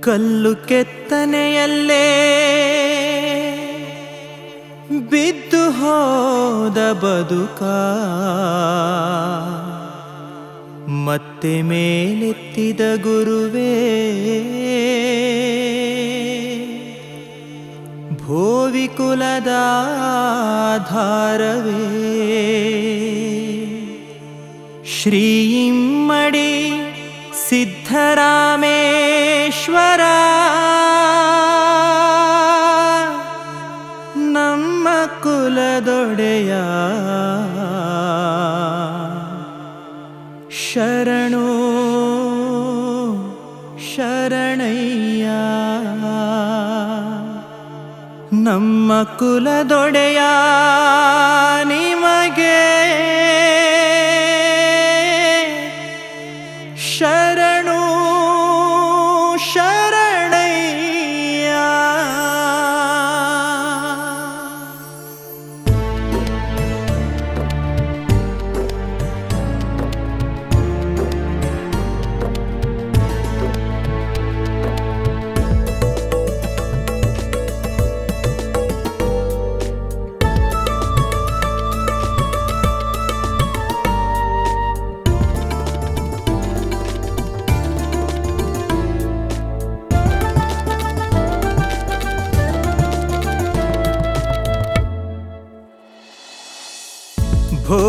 ಕಲ್ಲು ಕೆತ್ತನೆಯಲ್ಲೇ ಬಿದ್ದು ಹೋದ ಬದುಕ. ಮತ್ತೆ ಮೇಲೆತ್ತಿದ ಗುರುವೇ ಭೋವಿ ಕುಲದ ಧಾರವೇ ಶ್ರೀ ಸಿದ್ಧರಾಮೇಶ್ವರ. ನಮ್ಮ ಕುಲದೊಡೆಯ ಶರಣು ಶರಣಯ್ಯ. ನಮ್ಮ ಕುಲದೊಡೆಯ ನಿಮಗೆ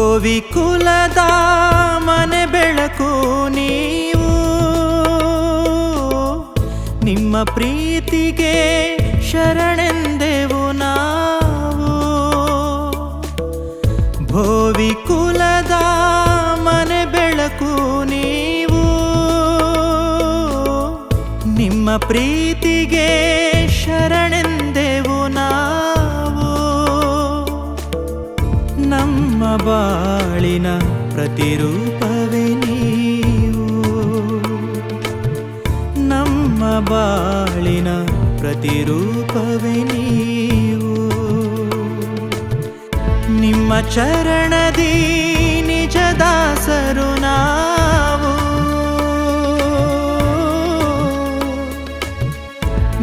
ಭೋವಿ ಕುಲದ ಮನೆ ಬೆಳಕು ನೀವು. ನಿಮ್ಮ ಪ್ರೀತಿಗೆ ಶರಣೆಂದೆವು ನಾವು. ಭೋವಿ ಕುಲದ ಮನೆ ಬೆಳಕು ನೀವು. ನಿಮ್ಮ ಪ್ರೀತಿಗೆ ನಮ್ಮ ಬಾಳಿನ ಪ್ರತಿರೂಪವೇ ನೀವು. ನಮ್ಮ ಬಾಳಿನ ಪ್ರತಿರೂಪವೇ ನೀವು. ನಿಮ್ಮ ಚರಣದಿ ನಿಜದಾಸರು ನಾವು.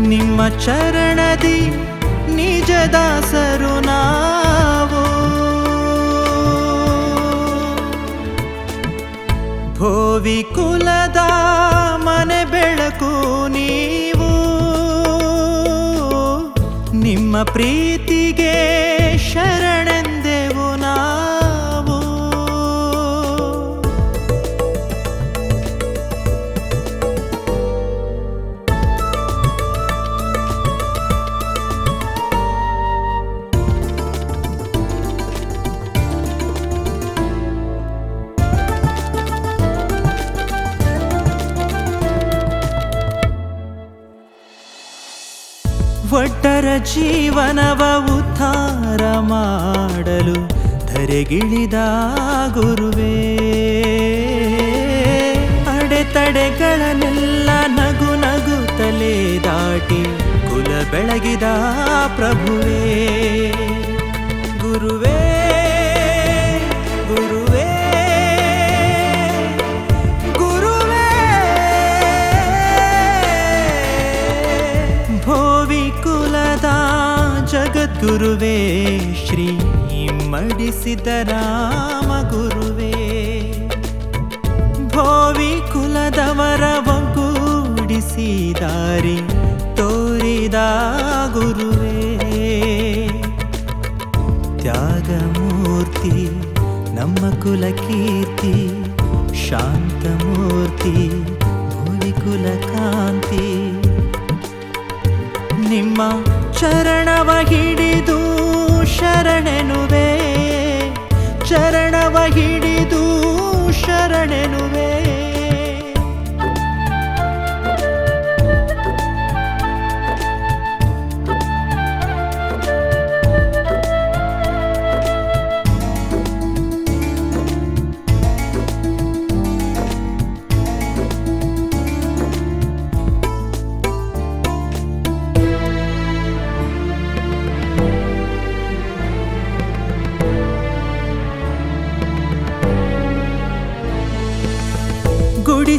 ನಿಮ್ಮ ಚರಣದಿ ನಿಜದಾಸರು ನಾವು. ನಿಮ್ಮ ಜೀವನವ ಉದ್ಧಾರ ಮಾಡಲು ಧರೆಗಿಳಿದ ಗುರುವೇ ಅಡೆತಡೆಗಳನ್ನೆಲ್ಲ ನಗು ನಗುತ್ತಲೇ ದಾಟಿ ಕುಲ ಬೆಳಗಿದ ಪ್ರಭುವೇ. ಗುರುವೇ ಗುರುವೇ ಕುಲದ ಜಗದ್ಗುರುವೇ, ಶ್ರೀ ಮಡಿಸಿದ ರಾಮ ಗುರುವೇ ಭೋವಿ ಕುಲದವರ ಒಗ್ಗೂಡಿಸಿ ತೋರಿದ ಗುರುವೇ. ತ್ಯಾಗಮೂರ್ತಿ, ನಮ್ಮ ಕುಲ ಕೀರ್ತಿ ಶಾಂತಮೂರ್ತಿ ಭೂವಿ ಕುಲ ಕಾಂತಿ ನಿಮ್ಮ ಚರಣವ ಹಿಡಿದು ಶರಣೆನುವೆ. ಚರಣವ ಹಿಡಿದು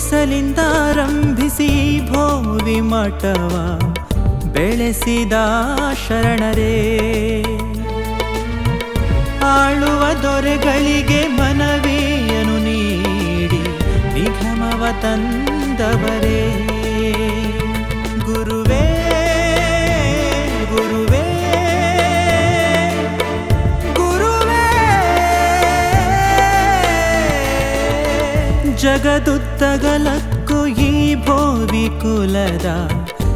ಗುಡಿಸಲಿಂದಾರಂಭಿಸಿ ಆರಂಭಿಸಿ ಭೋವಿ ಮಠವ ಬೆಳೆಸಿದ ಶರಣರೇ. ಆಳುವ ದೊರೆಗಳಿಗೆ ಮನವಿಯನು ನೀಡಿ ನಿಗಮವ ತಂದವರೇ. ಜಗದುದ್ದಗಲಕ್ಕೂ ಈ ಭೋವಿ ಕುಲದ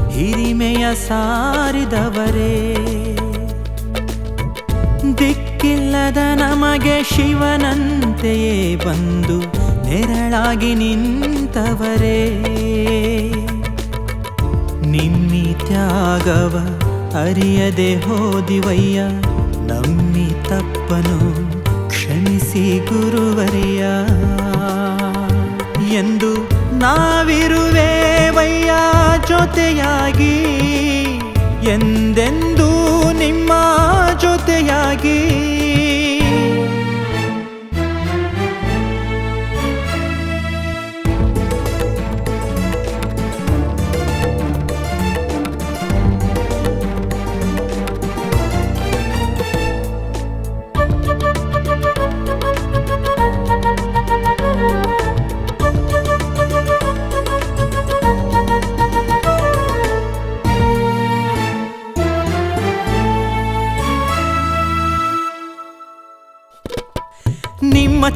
ಹಿರಿಮೆಯ ಸಾರಿದವರೇ. ದಿಕ್ಕಿಲ್ಲದ ನಮಗೆ ಶಿವನಂತೆಯೇ ಬಂದು ನೆರಳಾಗಿ ನಿಂತವರೇ. ನಿಮ್ಮಿ ತ್ಯಾಗವ ಅರಿಯದೆ ಹೋದಿವಯ್ಯ, ನಮ್ಮಿ ತಪ್ಪನು ಕ್ಷಮಿಸಿ ಗುರುವರಿಯ ಎಂದು ನಾವಿರುವೆವಯ್ಯ ಜೊತೆಯಾಗಿ. ಎಂದೆಂದೂ ನಿಮ್ಮ ಜೊತೆಯಾಗಿ.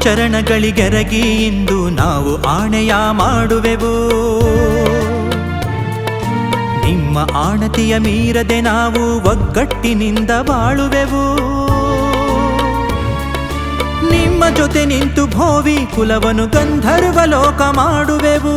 ಚರಣಗಳಿಗೆರಗಿ ಇಂದು ನಾವು ಆಣೆಯ ಮಾಡುವೆವು. ನಿಮ್ಮ ಆಣತಿಯ ಮೀರದೆ ನಾವು ಒಗ್ಗಟ್ಟಿನಿಂದ ಬಾಳುವೆವು. ನಿಮ್ಮ ಜೊತೆ ನಿಂತು ಭೋವಿ ಕುಲವನು ಗಂಧರ್ವ ಲೋಕ ಮಾಡುವೆವು.